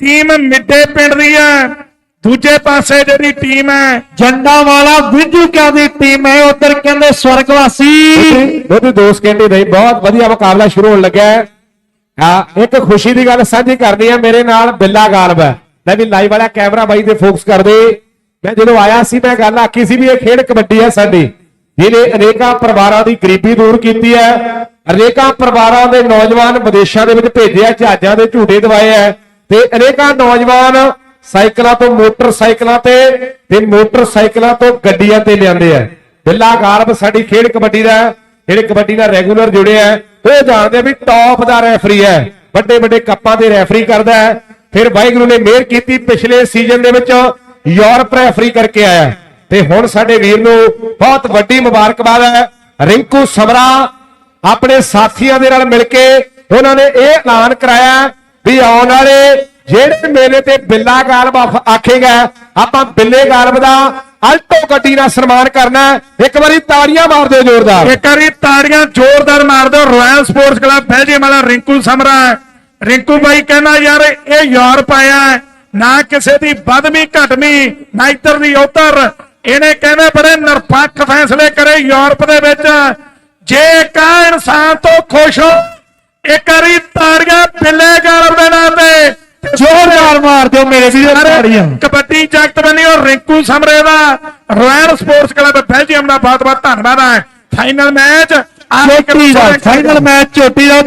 Team midday ਪਿੰਡ ਦੀ ਹੈ। ਦੂਜੇ ਪਾਸੇ ਜਿਹੜੀ ਟੀਮ ਹੈ, ਜੰਡਾ ਵਾਲਾ ਵਿਜੂ ਦੀ ਟੀਮ ਹੈ, ਉਧਰ ਕਹਿੰਦੇ ਸਵਰਗਵਾਸੀ। ਉਹਦੇ ਦੋ ਸਕਿੰਟ ਨਹੀਂ ਬਹੁਤ ਵਧੀਆ ਮੁਕਾਬਲਾ ਸ਼ੁਰੂ ਹੋਣ ਲੱਗਾ ਹੈ। ਹਾਂ, ਇੱਕ ਖੁਸ਼ੀ ਦੀ ਗੱਲ ਸਾਂਝੀ ਕਰਨੀ ਹੈ, ਮੇਰੇ ਨਾਲ ਬਿੱਲਾ ਗਾਲਬ ਹੈ। ਮੈਂ ਵੀ ਲਾਈਵ ਵਾਲਾ ਕੈਮਰਾ ਬਾਈ ਤੇ ਫੋਕਸ ਕਰਦੇ ਮੈਂ ਜਦੋਂ ਆਇਆ ਸੀ, ਮੈਂ ਗੱਲ ਆਖੀ ਸੀ ਵੀ ਇਹ ਖੇਡ ਕਬੱਡੀ ਹੈ ਸਾਡੀ। ਜਿਹਨੇ ਅਨੇਕਾਂ ਪਰਿਵਾਰਾਂ ਦੀ ਗਰੀਬੀ ਦੂਰ ਕੀਤੀ ਹੈ। ਅਨੇਕਾਂ ਪਰਿਵਾਰਾਂ ਦੇ ਨੌਜਵਾਨ ਵਿਦੇਸ਼ਾਂ ਦੇ ਵਿੱਚ ਭੇਜਿਆ, ਜਹਾਜ਼ਾਂ ਦੇ ਝੂਟੇ ਦਵਾਏ ਹੈ। ਤੇ ਅਨੇਕਾਂ ਨੌਜਵਾਨ ਸਾਈਕਲਾਂ ਤੋਂ ਮੋਟਰਸਾਈਕਲਾਂ ਤੇ ਤੇ ਮੋਟਰਸਾਈਕਲਾਂ ਤੋਂ ਗੱਡੀਆਂ ਤੇ ਲਿਆਂਦੇ ਆ। ਬਿੱਲਾ ਗਾਲਬ ਸਾਡੀ ਖੇਡ ਕਬੱਡੀ ਦਾ ਜਿਹੜੇ ਕਬੱਡੀ ਨਾਲ ਰੈਗੂਲਰ ਜੁੜੇ ਆ। ਉਹ ਜਾਣਦੇ ਵੀ ਟੌਪ ਦਾ ਰੈਫਰੀ ਹੈ। ਵੱਡੇ ਵੱਡੇ ਕੱਪਾਂ ਦੇ ਰੈਫਰੀ ਕਰਦਾ ਹੈ। ਫਿਰ ਵਾਹਿਗੁਰੂ ਨੇ ਮਿਹਰ ਕੀਤੀ ਪਿਛਲੇ ਸੀਜ਼ਨ ਦੇ ਵਿੱਚ, ਯੂਰਪ ਰੈਫਰੀ ਕਰਕੇ ਆਇਆ। ਤੇ ਹੁਣ ਸਾਡੇ ਵੀਰ ਨੂੰ ਬਹੁਤ ਵੱਡੀ ਮੁਬਾਰਕਬਾਦ ਹੈ। ਰਿੰਕੂ ਸਮਰਾ ਆਪਣੇ ਸਾਥੀਆਂ ਦੇ ਨਾਲ ਮਿਲ ਕੇ ਉਹਨਾਂ ਨੇ ਇਹ ਐਲਾਨ ਕਰਾਇਆ ਵੀ ਆਉਣ ਵਾਲੇ ਜਿਹੜੇ ਮੇਲੇ ਤੇ ਬਿੱਲਾ ਗਾਲਬ ਆਖੇਗਾ, ਆਪਾਂ ਬਿੱਲੇ ਗਾਲਬ ਦਾ ਅਲਟੋ ਗੱਡੀ ਨਾਲ ਸਨਮਾਨ ਕਰਨਾ ਇੱਕ ਵਾਰੀ ਤਾੜੀਆਂ ਮਾਰ ਦਿਓ ਜ਼ੋਰਦਾਰ। ਇੱਕ ਵਾਰੀ ਤਾੜੀਆਂ ਜ਼ੋਰਦਾਰ ਮਾਰ ਦਿਓ ਰਾਇਲ ਸਪੋਰਟਸ ਕਲੱਬ ਬੈਲਜੀਅਮ ਵਾਲਾ ਰਿੰਕੂ ਸਮਰਾ ਰਿੰਕੂ ਬਾਈ ਕਹਿੰਦਾ, ਯਾਰ, ਇਹ ਯੂਰਪ ਆਇਆ ਨਾ ਕਿਸੇ ਦੀ ਵੱਧਵੀਂ ਘਟਵੀਂ ਨਾ ਇੱਧਰ ਦੀ ਉੱਧਰ। ਇਹਨੇ ਕਹਿੰਦੇ, ਬੜੇ ਨਿਰਪੱਖ ਫੈਸਲੇ ਕਰੇ ਯੂਰਪ ਦੇ ਵਿੱਚ। ਜੇ ਕਾ ਇਨਸਾਨ ਤੋਂ ਖੁਸ਼ ਹੋ ਇੱਕ ਵਾਰੀ ਤਾੜੀਆਂ ਬਿੱਲੇ ਗਾਲਬ ਦੇ। ਨਾਂ ਤੇ ਜ਼ੋਰਦਾਰ ਮਾਰ ਦਿਓ ਮੇਰੇ ਵੀਰ ਤਾੜੀਆਂ ਕਬੱਡੀ ਜਗਤ ਬਣੀ ਔਰ ਰਿੰਕੂ ਸਮਰੇ ਦਾ। ਰਾਇਲ ਸਪੋਰਟਸ ਕਲੱਬ ਬੈਲਜੀਅਮ ਦਾ ਬਹੁਤ ਬਹੁਤ ਧੰਨਵਾਦ ਹੈ। ਫਾਈਨਲ ਮੈਚ ਦਾ ਫਾਈਨਲ ਮੈਚ ਚੋਟੀ ਦਾ।